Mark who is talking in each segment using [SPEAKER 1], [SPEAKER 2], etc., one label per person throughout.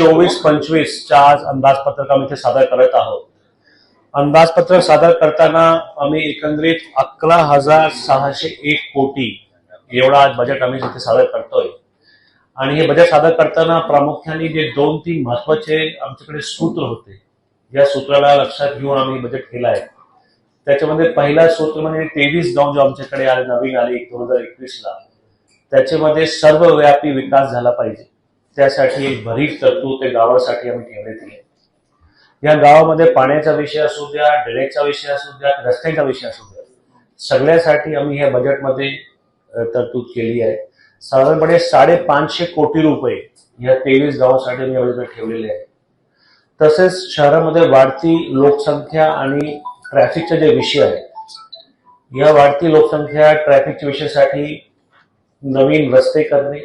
[SPEAKER 1] चोवीस पंचवीसच्या आज अंदाजपत्रक आम्ही ते सादर करत आहोत. अंदाजपत्रक सादर करताना आम्ही एकंदरीत अकरा हजार सहाशे एक कोटी एवढा आज बजेट आम्ही तिथे सादर करतोय. आणि हे बजेट सादर करताना प्रामुख्याने जे दोन तीन महत्त्वाचे आमच्याकडे सूत्र होते या सूत्राला लक्षात घेऊन आम्ही बजेट केलं आहे. त्याच्यामध्ये पहिला सूत्र म्हणजे तेवीस गाव जो आमच्याकडे आले नवीन आले दोन हजार एकवीस ला त्याच्यामध्ये सर्वव्यापी विकास झाला पाहिजे. त्यासाठी एक भरीव तरतूद ते गावासाठी आम्ही ठेवण्यात आहे. या गावामध्ये पाण्याचा विषय असू द्या ड्रेनेजचा विषय असू द्या रस्त्यांचा विषय असू द्या सगळ्यासाठी आम्ही ह्या बजेटमध्ये तरतूद केली आहे. साधारणपणे साडेपाचशे कोटी रुपये या तेवीस गावासाठी आम्ही अवेलेबल ठेवलेले आहे तसेच शहरामध्ये वाढती लोकसंख्या आणि ट्रॅफिकचे जे विषय आहेत या वाढती लोकसंख्या ट्रॅफिकच्या विषयासाठी नवीन रस्ते करणे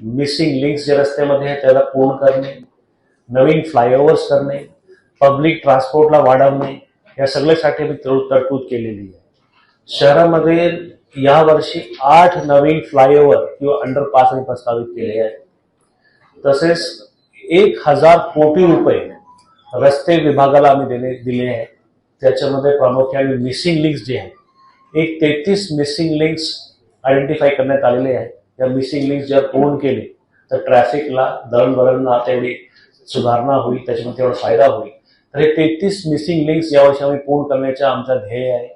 [SPEAKER 1] मिसिंग लिंक्स जे रस्त्यामध्ये आहे त्याला पूर्ण करणे? नवीन फ्लायओव्हर्स करणे? पब्लिक ट्रान्सपोर्टला वाढवणे? या सगळ्यासाठी मी तरतूद केलेली आहे. शहरामध्ये यावर्षी आठ नवीन फ्लायओव्हर किंवा अंडरपास आम्ही प्रस्तावित केले आहेत. तसेच एक हजार कोटी रुपये रस्ते विभागाला आम्ही देणे दिले आहेत. त्याच्यामध्ये प्रामुख्याने मिसिंग लिंक्स जे आहेत एक तेहतीस मिसिंग लिंक्स आयडेंटिफाय करण्यात आलेले आहेत. या मिसिंग लिंक्स जर पूर्ण केले तर ट्रॅफिकला दळणवळणला तेवढी सुधारणा होईल त्याच्यामध्ये तेवढा फायदा होईल. तर हे तेहतीस मिसिंग लिंक्स यावर्षी आम्ही पूर्ण करण्याचा आमचा ध्येय आहे.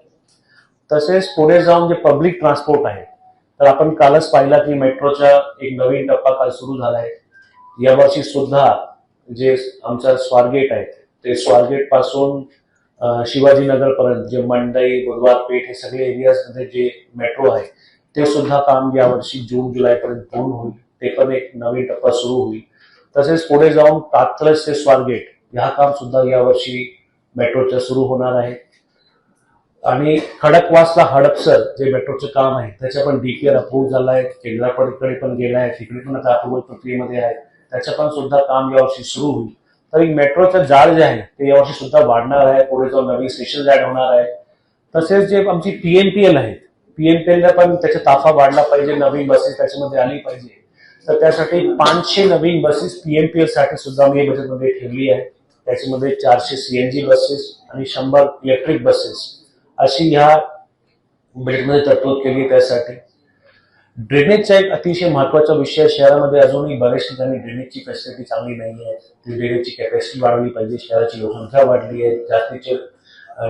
[SPEAKER 1] तसेच पुढे जाऊन जे पब्लिक ट्रान्सपोर्ट आहे तर आपण कालच पाहिला की मेट्रोचा एक नवीन टप्पा काल सुरू झाला आहे. यावर्षी सुद्धा जे आमचा स्वारगेट आहे ते स्वारगेटपासून शिवाजीनगरपर्यंत जे मंडई बुधवार पेठ हे सगळे एरियाजमध्ये जे मेट्रो आहे ते सुद्धा काम यावर्षी जून जुलैपर्यंत पूर्ण होईल. ते पण एक नवीन टप्पा सुरू होईल. तसेच पुढे जाऊन कात्रज ते स्वारगेट ह्या काम सुद्धा यावर्षी मेट्रोचं सुरू होणार आहे. आणि खडकवासला हडपसर जे मेट्रोचं काम आहे त्याच्या पण डीपीआर अप्रूव्ह झालं आहे. केंद्राकडे पण गेला आहे तिकडे पण आता अप्रूव्हल प्रक्रियेमध्ये आहे. त्याचं पण सुद्धा काम यावर्षी सुरू होईल. तर एक मेट्रोचं जाळ जे आहे ते यावर्षी सुद्धा वाढणार आहे. पुढे जाऊन नवीन स्टेशन ऍड होणार आहे. तसेच जे आमची पीएमपीएल आहेत पीएमपीएलला पण त्याचा ताफा वाढला पाहिजे नवीन बसेस त्याच्यामध्ये आली पाहिजे. तर त्यासाठी पाचशे नवीन बसेस पीएनपीएलसाठी सुद्धा आम्ही बजेटमध्ये ठेवली आहे. त्याच्यामध्ये चारशे सीएनजी बसेस आणि शंभर इलेक्ट्रिक बसेस अशी ह्या बजेटमध्ये तरतूद केली आहे त्यासाठी. ड्रेनेजचा एक अतिशय महत्त्वाचा विषय शहरामध्ये अजूनही बऱ्याच ठिकाणी ड्रेनेजची फॅसिलिटी चांगली नाही आहे ती ड्रेनेजची कॅपॅसिटी वाढवली पाहिजे. शहराची लोकसंख्या वाढली आहे. जास्तीची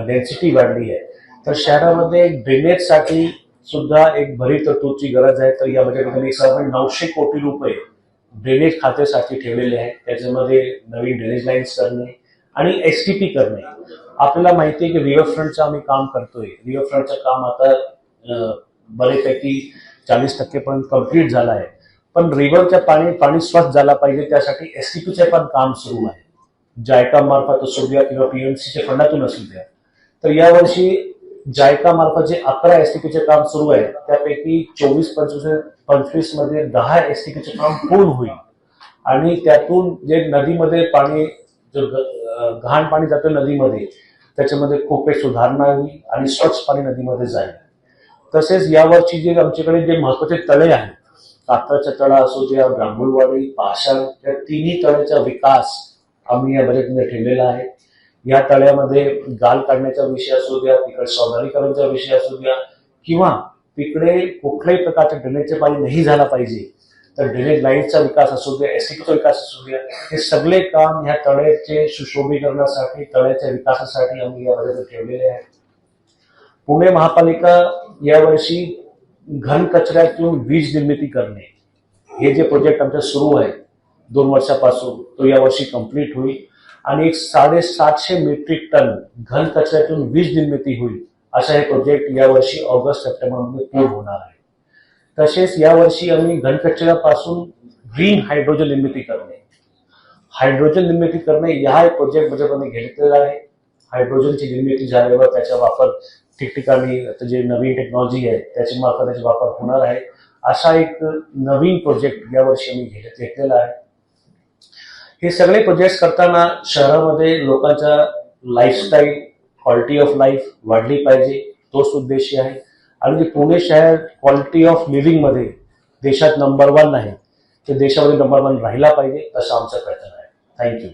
[SPEAKER 1] डेन्सिटी वाढली आहे. तर शहरामध्ये ड्रेनेजसाठी सुद्धा एक भरीव तरतूदची गरज आहे. तर या बजेटमध्ये एक साधारण नऊशे कोटी रुपये ड्रेनेज खात्यासाठी ठेवलेले आहेत. त्याच्यामध्ये नवीन ड्रेनेज लाईन्स करणे आणि एस टी पी करणे. आपल्याला माहिती आहे की रिव्हरफ्रंटचं आम्ही काम करतोय. रिव्हरफ्रंटचं काम आता बरेपैकी चाळीस टक्केपर्यंत कंप्लीट झालं आहे. पण रिव्हरच्या पाणी पाणी स्वच्छ झाला पाहिजे त्यासाठी एस टी पीचे पण काम सुरू आहे. जायका मार्फत असू द्या किंवा पीएमसीच्या फंडातून असू द्या. तर यावर्षी जायका मार्फत जे अकरा एस टी पीचे काम सुरू आहे त्यापैकी चोवीस पंचवीस पंचवीसमध्ये दहा एस टी पीचे काम पूर्ण होईल. आणि त्यातून जे नदीमध्ये पाणी जो घाण पाणी जातं नदीमध्ये त्याच्यामध्ये खोपे सुधारणा होईल आणि स्वच्छ पाणी नदीमध्ये जाईल. तसेच यावरची जे आमच्याकडे जे महत्त्वाचे तळे आहेत कात्राचा तळा असो द्या ब्राह्मणवाडी पाषाण या तिन्ही तळ्याचा विकास आम्ही या बजेटमध्ये ठेवलेला आहे. या तळ्यामध्ये गाल काढण्याचा विषय असू द्या तिकडे सौंदर्यीकरणचा विषय असू द्या किंवा तिकडे कुठल्याही प्रकारचे ड्रेनेजचे पाणी नाही झाला पाहिजे तर ड्रेनेज लाईनचा विकास असू द्या एसटीचा विकास असू द्या हे सगळे काम ह्या तळ्याचे सुशोभीकरणासाठी तळ्याच्या विकासासाठी आम्ही या बजेटमध्ये ठेवलेले आहे पुणे महापालिका यावर्षी घन कचऱ्यातून वीज निर्मिती करणे हे जे प्रोजेक्ट आमच्या सुरू आहे दोन वर्षापासून तो यावर्षी कंप्लीट होईल. आणि एक साडेसातशे मेट्रिक टन घन कचऱ्यातून वीज निर्मिती होईल असा हे प्रोजेक्ट यावर्षी ऑगस्ट सप्टेंबरमध्ये पूर्ण होणार आहे. तसेच यावर्षी आम्ही घनकचऱ्यापासून ग्रीन हायड्रोजन निर्मिती करणे. हायड्रोजन निर्मिती करणे या प्रोजेक्ट बजेटमध्ये घेतलेला आहे. हायड्रोजनची निर्मिती झाल्यावर त्याचा वापर ठिकठिकाणी आता जे नवीन टेक्नॉलॉजी आहे त्याच्या मार्फत त्याचा वापर होणार आहे. असा एक नवीन प्रोजेक्ट यावर्षी आम्ही घेत घेतलेला आहे. हे सगळे प्रोजेक्ट करताना शहरामध्ये लोकांच्या लाईफस्टाईल क्वालिटी ऑफ लाईफ वाढली पाहिजे तोच उद्देश आहे. आणि जे पुणे शहर क्वालिटी ऑफ लिव्हिंगमध्ये देशात नंबर वन आहे ते देशामध्ये नंबर वन राहिला पाहिजे असा आमचा प्रयत्न आहे. थँक्यू